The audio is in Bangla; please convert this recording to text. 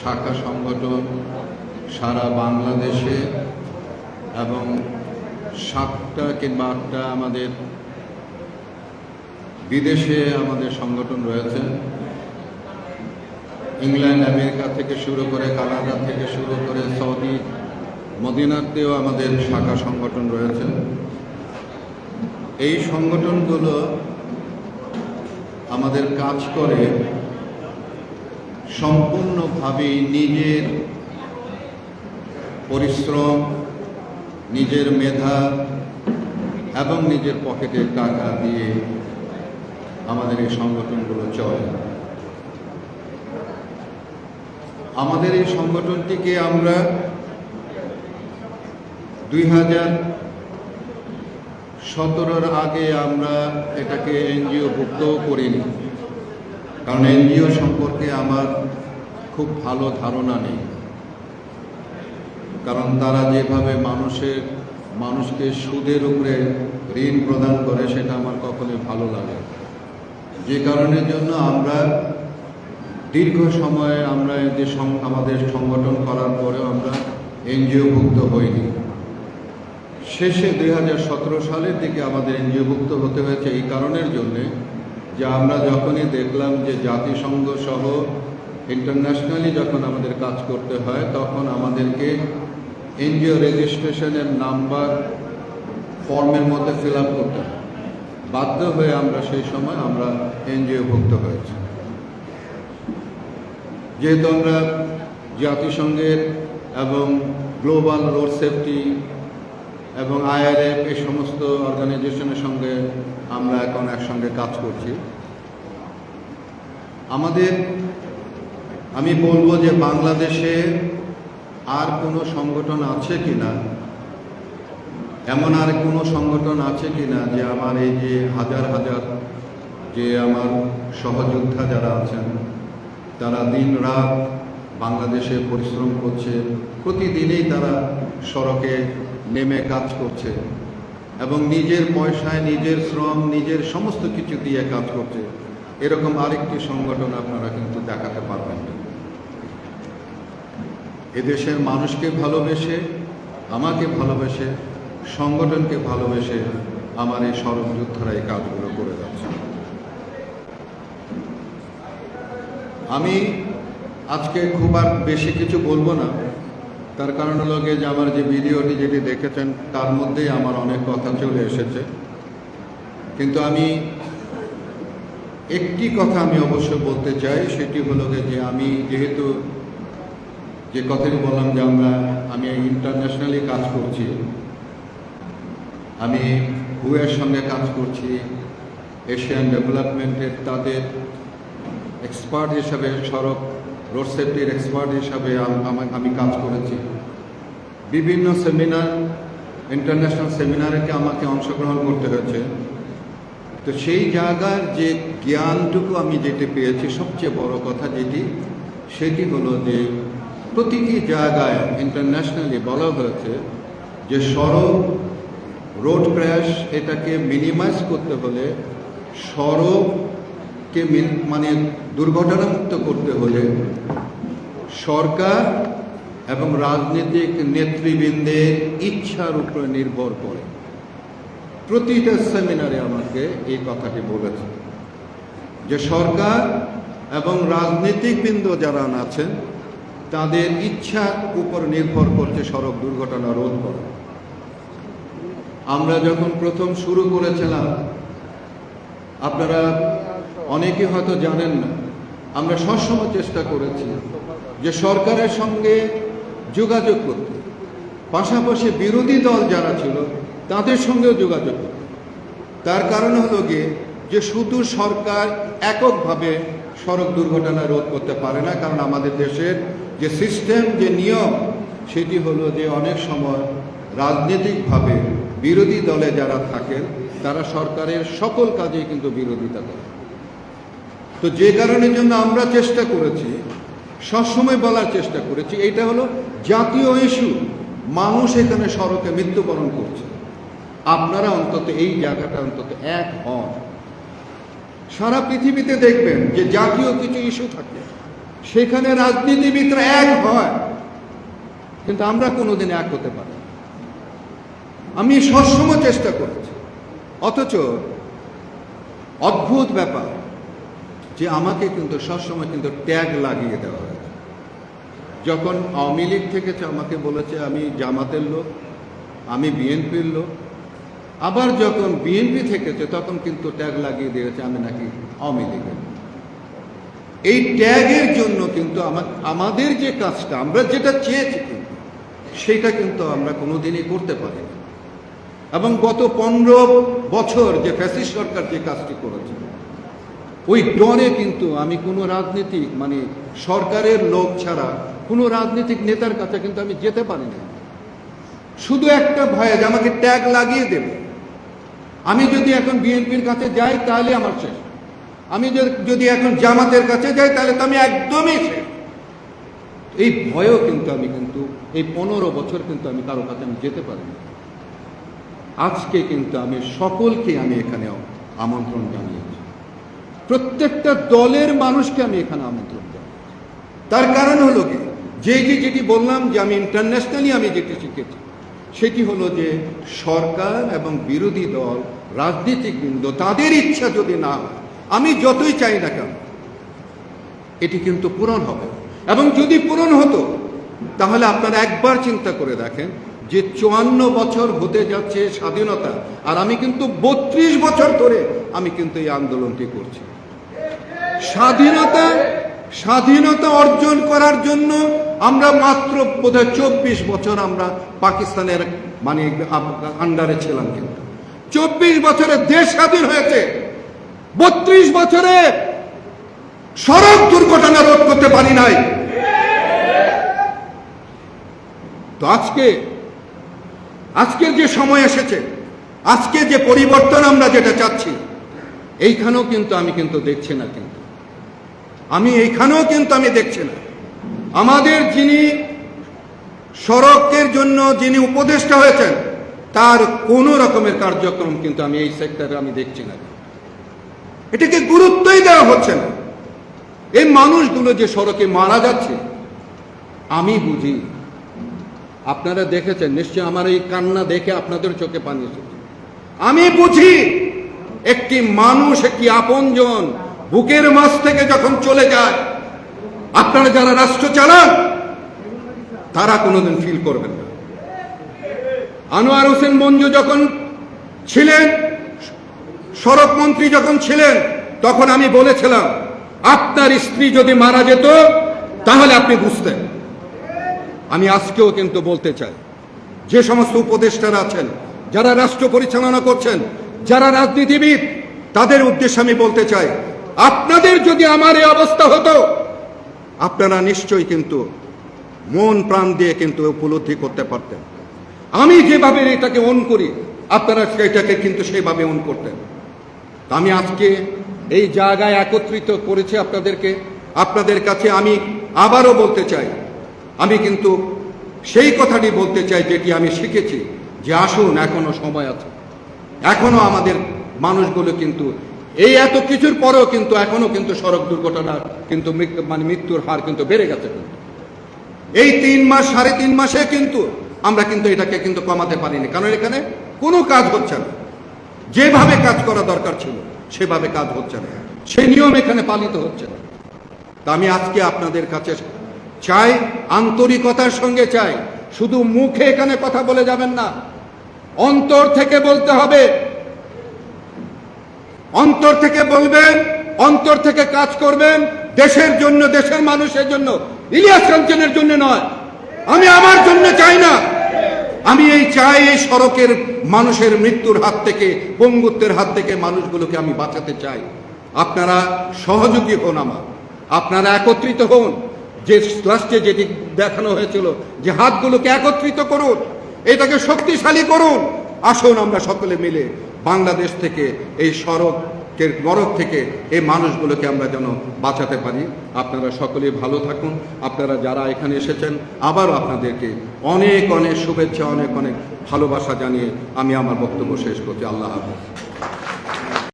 শাখা সংগঠন সারা বাংলাদেশে এবং সাতটা কিংবা আটটা আমাদের বিদেশে আমাদের সংগঠন রয়েছে। ইংল্যান্ড, আমেরিকা থেকে শুরু করে কানাডা থেকে শুরু করে সৌদি, মদিনাতেও আমাদের শাখা সংগঠন রয়েছে। এই সংগঠনগুলো আমাদের কাজ করে সম্পূর্ণভাবেই নিজের পরিশ্রম, নিজের মেধা এবং নিজের পকেটের টাকা দিয়ে আমাদের এই সংগঠনগুলো চলে। আমাদের এই সংগঠনটিকে আমরা দুই হাজার সতেরোর আগে আমরা এটাকে এনজিও ভুক্তও করিনি। কারণ এনজিও সম্পর্কে আমার খুব ভালো ধারণা নেই। কারণ তারা যেভাবে মানুষের, মানুষকে সুদের উপরে ঋণ প্রদান করে, সেটা আমার কখনোই ভালো লাগে যে কারণের জন্য আমরা দীর্ঘ সময়ে আমরা যে আমাদের সংগঠন করার পরেও আমরা এনজিওভুক্ত হইনি। শেষে দু হাজার সতেরো সালের দিকে আমাদের এনজিওভুক্ত হতে হয়েছে এই কারণের জন্যে যে আমরা যখনই দেখলাম যে জাতিসংঘ সহ ইন্টারন্যাশনালি যখন আমাদের কাজ করতে হয়, তখন আমাদেরকে এনজিও রেজিস্ট্রেশনের নাম্বার ফর্মের মধ্যে ফিল আপ করতে হয়। বাধ্য হয়ে আমরা সেই সময় আমরা এনজিওভুক্ত হয়েছি। যেহেতু আমরা জাতিসংঘের এবং গ্লোবাল রোড সেফটি এবং আইআরএফ এই সমস্ত অর্গানাইজেশনের সঙ্গে আমরা এখন একসঙ্গে কাজ করছি। আমাদের, আমি বলব যে বাংলাদেশে আর কোনো সংগঠন আছে কি না এমন আর কোনো সংগঠন আছে কি না যে আমার এই যে হাজার হাজার যে আমার সহযোদ্ধা যারা আছেন, তারা দিন রাত বাংলাদেশে পরিশ্রম করছে, প্রতিদিনেই তারা সড়কে নেমে কাজ করছে এবং নিজের পয়সায়, নিজের শ্রম, নিজের সমস্ত কিছু দিয়ে কাজ করছে। এরকম আরেকটি সংগঠন আপনারা কিন্তু দেখাতে পারবেন এদেশের মানুষকে ভালোবেসে, আমাকে ভালোবেসে, সংগঠনকে ভালোবেসে আমার এই যোদ্ধারা এই কাজগুলো করে যাচ্ছে। আমি আজকে খুব আর বেশি কিছু বলব না। তার কারণ হলো যে আমার যে ভিডিওটি যেটি দেখেছেন, তার মধ্যেই আমার অনেক কথা চলে এসেছে। কিন্তু আমি একটি কথা আমি অবশ্য বলতে চাই, সেটি হলো যে আমি যেহেতু যে কথাটি বললাম যে আমরা, আমি ইন্টারন্যাশনালি কাজ করছি, আমি হুয়ের সঙ্গে কাজ করছি এশিয়ান ডেভেলপমেন্টের তাদের এক্সপার্ট হিসাবে সড়ক রোড সেফটির এক্সপার্ট হিসাবে আম- কাজ করেছি। বিভিন্ন সেমিনার ইন্টারন্যাশনাল সেমিনারেকে আমাকে অংশগ্রহণ করতে হয়েছে। তো সেই জায়গার যে জ্ঞানটুকু আমি যেটি পেয়েছি, সবচেয়ে বড় কথা যেটি, সেটি হলো যে প্রতিটি জায়গায় ইন্টারন্যাশনালি বলা হয়েছে যে সড়ক রোড ক্র্যাশ এটাকে মিনিমাইজ করতে হলে সড়ককে মিন- মানে দুর্ঘটনামুক্ত করতে হলে সরকার এবং রাজনৈতিক নেতৃবৃন্দের ইচ্ছার উপরে নির্ভর করে। প্রতিটা সেমিনারে আমাকে এই কথাটি বলেছে যে সরকার এবং রাজনীতিকবৃন্দ যারা আছেন, তাদের ইচ্ছার উপর নির্ভর করছে সড়ক দুর্ঘটনা রোধ করা। আমরা যখন প্রথম শুরু করেছিলাম, আপনারা অনেকে হয়তো জানেন না, আমরা সবসময় চেষ্টা করেছি যে সরকারের সঙ্গে যোগাযোগ করতে। পাশাপাশি বিরোধী দল যারা ছিল, তাদের সঙ্গেও যোগাযোগ করতে। তার কারণ হলো গিয়ে যে শুধু সরকার এককভাবে সড়ক দুর্ঘটনা রোধ করতে পারে না, কারণ আমাদের দেশের যে সিস্টেম, যে নিয়ম, সেটি হলো যে অনেক সময় রাজনৈতিকভাবে বিরোধী দলে যারা থাকেন, তারা সরকারের সকল কাজেই কিন্তু বিরোধিতা করে। তো যে কারণের জন্য আমরা চেষ্টা করেছি, সবসময় বলার চেষ্টা করেছি এটা হলো জাতীয় ইস্যু, মানুষ এখানে সড়কে মৃত্যুবরণ করছে। আপনারা অন্তত এই জায়গাটা অন্তত এক হন। সারা পৃথিবীতে দেখবেন যে জাতীয় কিছু ইস্যু থাকে, সেখানে রাজনীতিবিদরা এক হয়, কিন্তু আমরা কোনোদিন এক হতে পারি আমি সবসময় চেষ্টা করেছি, অথচ অদ্ভুত ব্যাপার যে আমাকে কিন্তু সবসময় কিন্তু ট্যাগ লাগিয়ে দেওয়া হয়েছে যখন আওয়ামী লীগ থেকে আমাকে বলেছে, আমি জামাতের লোক, আমি বিএনপির লোক। আবার যখন বিএনপি থেকেছে, তখন কিন্তু ট্যাগ লাগিয়ে দিয়েছে, আমি নাকি আওয়ামী লীগের এই ট্যাগের জন্য কিন্তু আমা- আমাদের যে কাজটা, আমরা যেটা চেয়েছি কিন্তু, সেটা কিন্তু আমরা কোনোদিনই করতে পারি এবং গত পনেরো বছর যে ফ্যাসিস সরকার যে কাজটি করেছে ওই ডরে কিন্তু আমি কোনো রাজনীতিক মানে সরকারের লোক ছাড়া কোনো রাজনৈতিক নেতার কাছে কিন্তু আমি যেতে পারি না শুধু একটা ভয়ে যে আমাকে ট্যাগ লাগিয়ে দেবে। আমি যদি এখন বিএনপির কাছে যাই, তাহলে আমার শেষ। আমি যদি- এখন জামাতের কাছে যাই, তাহলে তো আমি একদমই শেষ। এই ভয়ও কিন্তু আমি কিন্তু, এই পনেরো বছর কিন্তু আমি কারও কাছে আমি যেতে পারি না আজকে কিন্তু আমি সকলকে আমি এখানে আমন্ত্রণ জানিয়েছি। প্রত্যেকটা দলের মানুষকে আমি এখানে আমন্ত্রণ জানাচ্ছি। তার কারণ হলো কি? যে যে যেটি বললাম যে আমি ইন্টারন্যাশনালি আমি যেটি শিখেছি, সেটি হলো যে সরকার এবং বিরোধী দল রাজনীতিবৃন্দ তাদের ইচ্ছা যদি না হয়, আমি যতই চাই না কেন, এটি কিন্তু পূরণ হবে। এবং যদি পূরণ হতো, তাহলে আপনারা একবার চিন্তা করে দেখেন যে চুয়ান্ন বছর হতে যাচ্ছে স্বাধীনতা, আর আমি কিন্তু বত্রিশ বছর ধরে আমি কিন্তু এই আন্দোলনটি করছি। স্বাধীনতা স্বাধীনতা অর্জন করার জন্য আমরা মাত্র বোধহয় চব্বিশ বছর আমরা পাকিস্তানের মানে আন্ডারে ছিলাম কিন্তু। চব্বিশ বছরে দেশ স্বাধীন হয়েছে। বত্রিশ বছরে সড়ক দুর্ঘটনা রোধ করতে পারি নাই। তো আজকে, আজকের যে সময় এসেছে, আজকে যে পরিবর্তন আমরা যেটা চাচ্ছি, এইখানেও কিন্তু আমি কিন্তু দেখছি না কিন্তু। আমি এইখানেও কিন্তু আমি দেখছি না। আমাদের যিনি সড়কের জন্য যিনি উপদেষ্টা হয়েছেন, তার কোনো রকমের কার্যক্রম কিন্তু আমি এই সেক্টরে আমি দেখছি না। এটাকে গুরুত্বই দেওয়া হচ্ছে না। এই মানুষগুলো যে সড়কে মারা যাচ্ছে, আমি বুঝি। আপনারা দেখেছেন, নিশ্চয় আমার এই কান্না দেখে আপনাদের চোখে পানি এসেছে। আমি বুঝি, একটি মানুষ, একটি আপনজন বুকের মাছ থেকে যখন চলে যায়, আপনারা যারা রাষ্ট্র চালান, তারা কোনোদিন ফিল করবেন না। আনোয়ার হোসেন মঞ্জু যখন ছিলেন সড়ক মন্ত্রী যখন ছিলেন, তখন আমি বলেছিলাম, আপনার স্ত্রী যদি মারা যেত, তাহলে আপনি বুঝতেন। আমি আজকেও কিন্তু বলতে চাই, যে সমস্ত উপদেষ্টারা আছেন, যারা রাষ্ট্র পরিচালনা করছেন, যারা রাজনীতিবিদ, তাদের উদ্দেশ্যে আমি বলতে চাই আপনাদের যদি আমার এই অবস্থা হতো, আপনারা নিশ্চয়ই কিন্তু মন প্রাণ দিয়ে কিন্তু উপলব্ধি করতে পারতেন। আমি যেভাবে এটাকে অন করি, আপনারা সেটাকে কিন্তু সেভাবে অন করতেন। আমি আজকে এই জায়গায় একত্রিত করেছি আপনাদেরকে। আপনাদের কাছে আমি আবারও বলতে চাই, আমি কিন্তু সেই কথাটি বলতে চাই যেটি আমি শিখেছি, যে আসুন এখনও সময় আছে। এখনও আমাদের মানুষগুলো কিন্তু এই এত কিছুর পরেও কিন্তু এখনও কিন্তু সড়ক দুর্ঘটনা কিন্তু মানে মৃত্যুর হার কিন্তু বেড়ে গেছে এই তিন মাস, সাড়ে তিন মাসে কিন্তু আমরা কিন্তু এটাকে কিন্তু কমাতে পারিনি। কারণ এখানে কোনো কাজ হচ্ছে না। যেভাবে কাজ করা দরকার ছিল, সেভাবে কাজ হচ্ছে না। সেই নিয়ম এখানে পালিত হচ্ছে না। তা আমি আজকে আপনাদের কাছে চাই, আন্তরিকতার সঙ্গে চাই। শুধু মুখে এখানে কথা বলে যাবেন না, অন্তর থেকে বলতে হবে অন্তর থেকে বলবেন, অন্তর থেকে কাজ করবেন, দেশের জন্য, দেশের মানুষের জন্য, ইলিয়াস কাঞ্চনের জন্য নয়। আমি আমার জন্য চাই না। আমি এই চাই এই সড়কের মানুষের মৃত্যুর হাত থেকে পঙ্গুত্বের হাত থেকে মানুষগুলোকে আমি বাঁচাতে চাই। আপনারা সহযোগী হন আমার। আপনারা একত্রিত হন। যে লাস্টে যেটি দেখানো হয়েছিল, যে হাতগুলোকে একত্রিত করুন, এটাকে শক্তিশালী করুন। আসুন আমরা সকলে মিলে বাংলাদেশ থেকে এই সড়কের নরক থেকে এই মানুষগুলোকে আমরা যেন বাঁচাতে পারি। আপনারা সকলেই ভালো থাকুন। আপনারা যারা এখানে এসেছেন, আবারও আপনাদেরকে অনেক অনেক শুভেচ্ছা, অনেক অনেক ভালোবাসা জানিয়ে আমি আমার বক্তব্য শেষ করছি। আল্লাহ হাফেজ।